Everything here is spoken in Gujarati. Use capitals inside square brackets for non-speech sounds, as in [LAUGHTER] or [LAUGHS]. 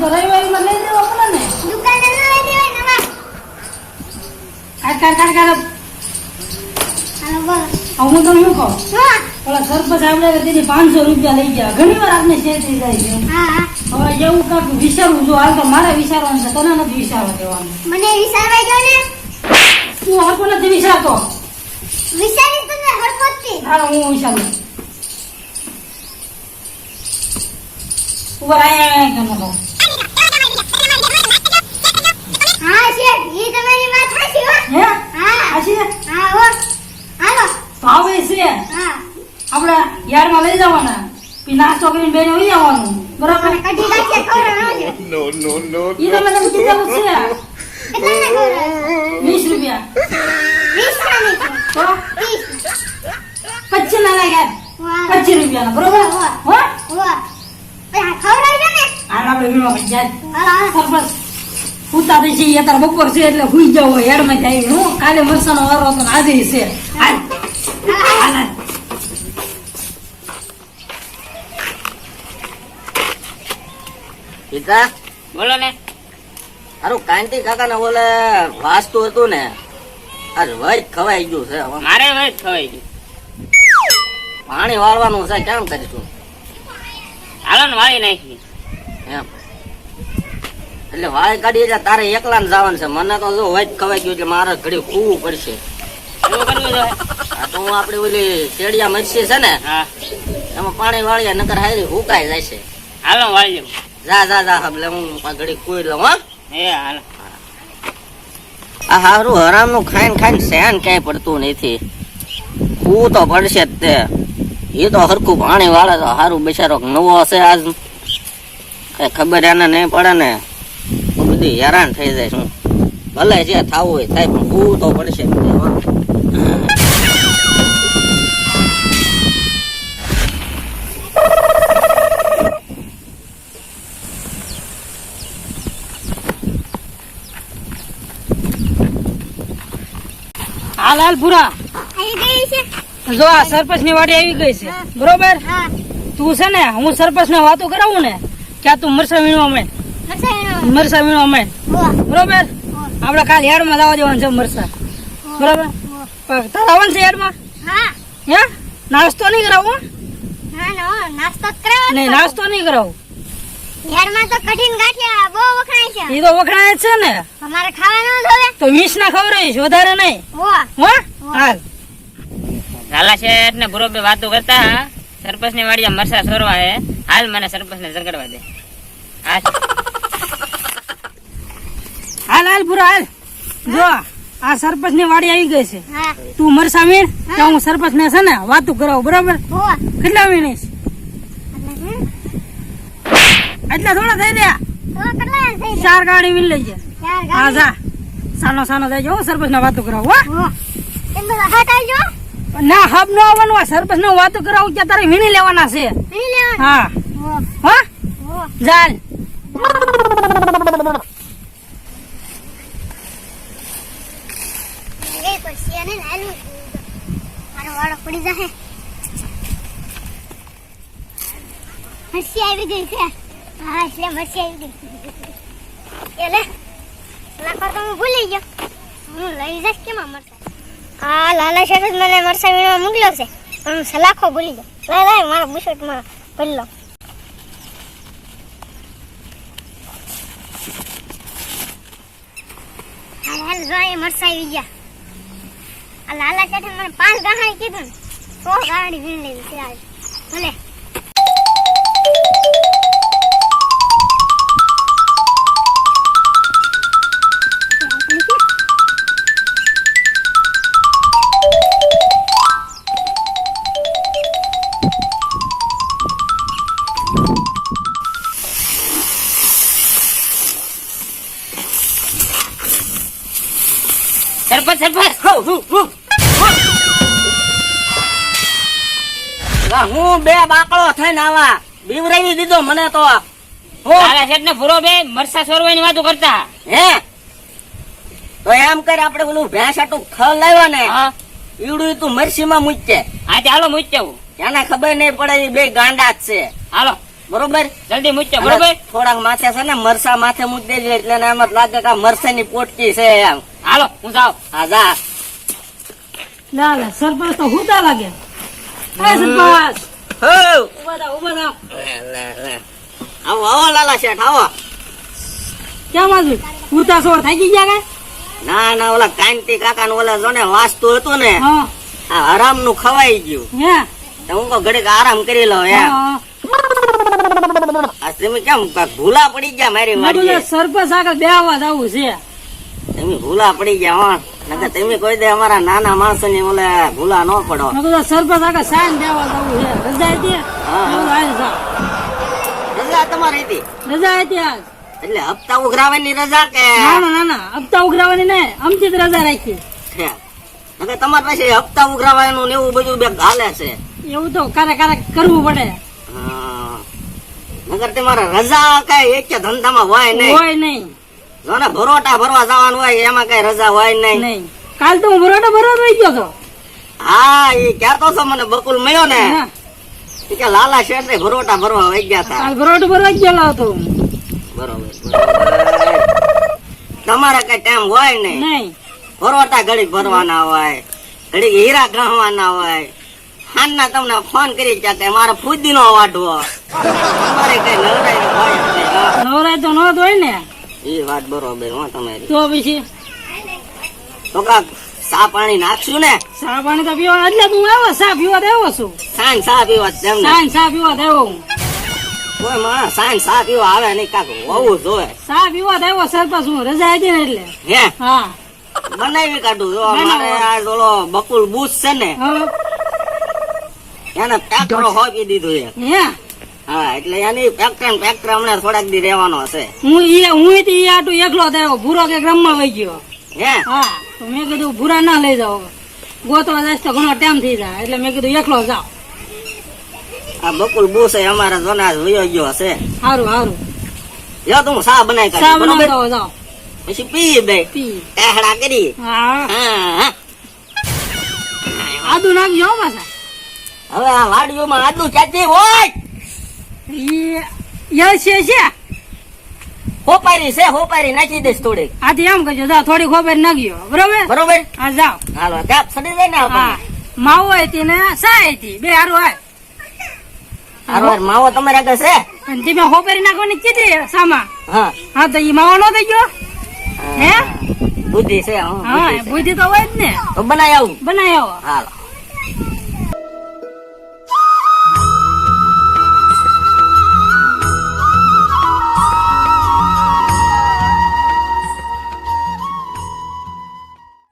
તો રવિવારી માં લઈ દેવો શું કહું ઓલા સરપંચ આવડે તેની પાંચસો રૂપિયા લઈ ગયા ઘણી વાર આપને શેર થઈ જાય છે હવે એવું કાંક વિચારવું જો હાલ તો મારે વિચારવાનું છે તને નથી વિચારવા દેવાનું મને વિચારવા દો ને તું હરકો નથી વિચારતો તો મેં હરકો જ હા હું વિચારું ઉપર આયા આયા કરનો હા શેઠ ઈ તમારી વાત સાચી હો. હે? હા. આ છે? હા હો. હાલો. ભાવે છે. હા. આપણે યારમાં લઈ જવાના. પછી નાસ્તો કરીને બેને જવાનું. બરાબર? કઢી. [LAUGHS] ઈ તો મને કીધેલું છે. વીસ રૂપિયા. વીસ ખાની તો? વીસ પચીસ ના લાગ્યા વાહ. પચીસ રૂપિયાના બરોબર? વાહ. હો? વાહ. પછી ને. હાલ આપણે વીમા પડી જાય. હાલો હાલો. સરપંચ ઉતા થઈ છે અત્યારે બપોર છે એટલે હુઈ જાવ હેડમાં જાય. હું કાલે મરસાનો વારો હતો ને આજે છે. પિતા બોલો ને. તારું કાંતિ કાકા ને બોલે વાસ્તુ હતું ને આ વૈદ ખવાઈ ગયું છે મારે વૈદ ખવાઈ ગયું. પાણી વાળવાનું છે કેમ કરીશું? હાલો ને વાળી નાખી એમ. એટલે વાય કાઢી એટલે તારે એકલા ને જવાનું છે. મને તો જો વાય ખવાઈ ગયું એટલે મારે ઘડી ખૂવું પડશે. એવું કરવું આ તો હું આપડી ઓલી કેડિયા મચ્છી છે ને હા. એમાં પાણી વાળીએ નકર હારી હુકાઈ જાય છે. હાલો વાળી જા જા જા એટલે હું ઘડી કુઈ લઉં હા. એ હાલો. આ હારું હરામનું ખાઈને ખાઈને સહેન ક્યાંય પડતું નથી. હું તો પડશે જ તે. એ તો હરખું પાણી વાળે તો હારું બેસારો નવો હશે આજ. કઈ ખબર એને નહીં પડે ને. બધી હેરાન થઈ જાય શું? ભલે જે થવું હોય થાય પણ હું તો પડશે હાલ હાલ પૂરા આવી ગઈ છે. જો આ સરપંચની વાડી આવી ગઈ છે. બરોબર? તું છે ને હું સરપંચ ને વાતો કરાવું ને ક્યાં તું મરસા વીણવા મરસાનો મરસા વીણો અમે. બરોબર? આપણે કાલ યાર્ડમાં લાવવા જવાનું છે મરસા. બરોબર? તારે આવવાનું છે યાર્ડમાં? હા. હે? નાસ્તો નહીં કરાવું હો? ના ના નાસ્તો જ કરાવો નહીં નાસ્તો નહીં કરાવો. યારમાં તો કઠિન ગાંઠિયા બહુ વખણાય છે. એ તો વખણાય છે ને. અમારે ખાવાનું જોવે તો વીસ ના ખવડાવીશ વધારે નહીં. હો. હાલ. લાલા શેઠ ને બરોબર વાતો કરતા સરપંચની વાડિયા મરસા સોરવા હે. હાલ મને સરપંચ ને ઝગડવા દે. હા હાલ હાલ પૂરા હાલ. જો આ સરપંચની વાડી આવી ગઈ છે. તું મરસા વીણ તો હું સરપંચ ને છે ને વાતું કરાવું બરાબર? કેટલા વીણીશ એટલે થોડા થઈ રહ્યા. ચાર ગાડી વીણ લઈ જાય હા જા. સાનો સાનો થઈ જાઓ સરપંચ ને વાતું કરાવું ના હબ નો આવવાનું આ સરપંચ નો વાતો કરાવું ત્યાં તારે વીણી લેવાના છે. હા. હા? વાહ એ પછી એને લાલવું મારો વાળો પડી જશે મરસી આવી ગઈ છે. હા, એટલે મરસી આવી ગઈ. એટલે લાખો તો હું ભૂલી ગયો. હું લઈ જઈશ કેમ મરસા? હા, લાલા શેઠ મને મરસા વીણવા છે. પણ હું સલાખો ભૂલી ગયો. લાય લાય, મારા બુશર્ટમાં ભરી લો. હાલ હાલ એ મરસા આવી ગયા. લાલા શેઠે મને પાંચ ગાહણ કીધું ને સો ગાડી વીણ લેવી છે આજ. ભલે. સરપંચ સરપંચ. હું, બે બાકડો થઈને આવા બીવરાવી દીધો મને તો. હું. લાલા શેઠ ને ભૂરો બે મરસા સોરવાની વાતો કરતા. હે? તો એમ કર આપણે પેલું ભેંસાટું ખલ લાવ્યો ને ઈડું તું મરસી માં મૂચે હા ચાલો મૂચે એને ખબર નહીં પડે એ બે ગાંડા જ છે. હાલો. બરોબર? જલ્દી મૂચે બરોબર? થોડાક માથે છે ને મરસા માથે મૂકી દેજો એટલે એમ જ લાગે કે મરસા મરસાની પોટકી છે એમ. હાલો હું જાઉં. હા જા. ના સરપંચ તો હું લાગે. સરપંચ હો! ઊભા થાવ ઊભા થાવ લે, લે, લે. આવો આવો લાલા શેઠ આવો. કેમ આજુ હુતા ગયા ના ના ઓલા કાંતિ કાકા નું ઓલા જોને વાસ્તુ હતું ને હા. આ નું ખવાઈ ગયું. હે? તો હું કહું ઘડીક આરામ કરી લઉં આ તમે કેમ ભૂલા પડી ગયા મારી મારી સરપસ સરપંચ આગળ બે અવાજ આવું છે. તમે ભૂલા પડી ગયા હો. તમે કોઈ દે અમારા નાના માણસો ની ઓલે ભૂલા ન પડો. સરપંચ આગળ સાઈન બે અવાજ છે. રજા હતી. રજા તમારી હતી? રજા હતી આજ. એટલે હપ્તા ઉઘરાવાની રજા કે? ના ના ના ના. હપ્તા ઉઘરાવાની ને અમથી રજા રાખી. નકર તમારે પછી હપ્તા ઉઘરાવાનું ને એવું બધું બે હાલે છે. એવું તો ક્યારેક ક્યારેક કરવું પડે. નગર તમારા તમારે રજા કઈ એક ધંધામાં હોય નહીં. હોય નહીં. જો ને ભરોટા ભરવા જવાનું હોય એમાં કઈ રજા હોય નહીં. કાલ તો હું ભરોટા ભરવા રહી ગયો છો હા એ કહેતો છો મને બકુલ મળ્યો ને? કે લાલા શેઠ ને ભરોટા ભરવા વહી ગયા હતા. કાલ ભરવા ગયેલો હતો બરોબર. તમારે કઈ ટાઈમ હોય નહીં? ભરોટા ઘડીક ભરવાના હોય ઘડીક હીરા ગહવાના હોય. હાનના તમને ફોન કરી ગયા કે મારે ફૂદીનો વાઢવો. તમારે કઈ નવરાય હોય. નવરાય તો ન હોય ને. ઈ વાત બરોબર હો તમારી. તો પછી તો કાક સા પાણી નાખશું ને? ચા પાણી તો પીવા એટલે આવ્યો પીવા આવ્યો છું. સાંજ સા પીવા તેમને સાંજ ચા પીવા તો હું. કોઈ માણસ સાંજ સા પીવા આવે નહીં કાક હોવું જોવે ચા પીવા આવ્યો સરપંચ હું રજા હતી ને એટલે. હે? હા. બનાવી કાઢું. જો બનાવો. મારે આ ઓલો બકુલ બુસ છે ને એને એને હોય પી દીધું હે? હા એટલે એની પેક્ટર પેક્ટર હમણાં થોડાક દી રહેવાનો હશે. હું ઈ હું ઈ ઈ આટું એકલો થયો ભૂરો કે ગ્રામમાં વહી ગયો. હે? હા તો મેં કીધું ભૂરા ના લઈ જાઓ ગોતવા જઈશ તો ઘણો ટાઈમ થઈ જાય. એટલે મેં કીધું એકલો જાઓ આ બકુલ એ અમારા જોના વયો ગયો હશે. સારું સારું જો તું સા બનાવી કાઢી? જાઓ પછી પી દે પી. ટેહડા કરી. હા. હા હા. આદુ નાખજો પાછા. હવે આ વાડીઓમાં આદુ ચાચી હોય? ઈ છે હોપારી છે હોપારી નાખી દઈશ થોડીક. આથી એમ કહેજો જાઓ થોડી ખબર નાખ્યો બરોબર? બરોબર? હા જાઓ. હાલો ગાપ સડી જાય ને હા. માવો હતી ને સા હતી બે હારું હાય હારો માવો તમારે આગળ છે? અને તમે હોપારી નાખવાની કીધી સામા. હા. હા તો ઈ માવો નો થઈ ગયો? હે? બુદ્ધિ છે હા, બુદ્ધિ બુદ્ધિ તો હોય જ ને. તો બનાવી આવું. બનાવી આવો. હાલો.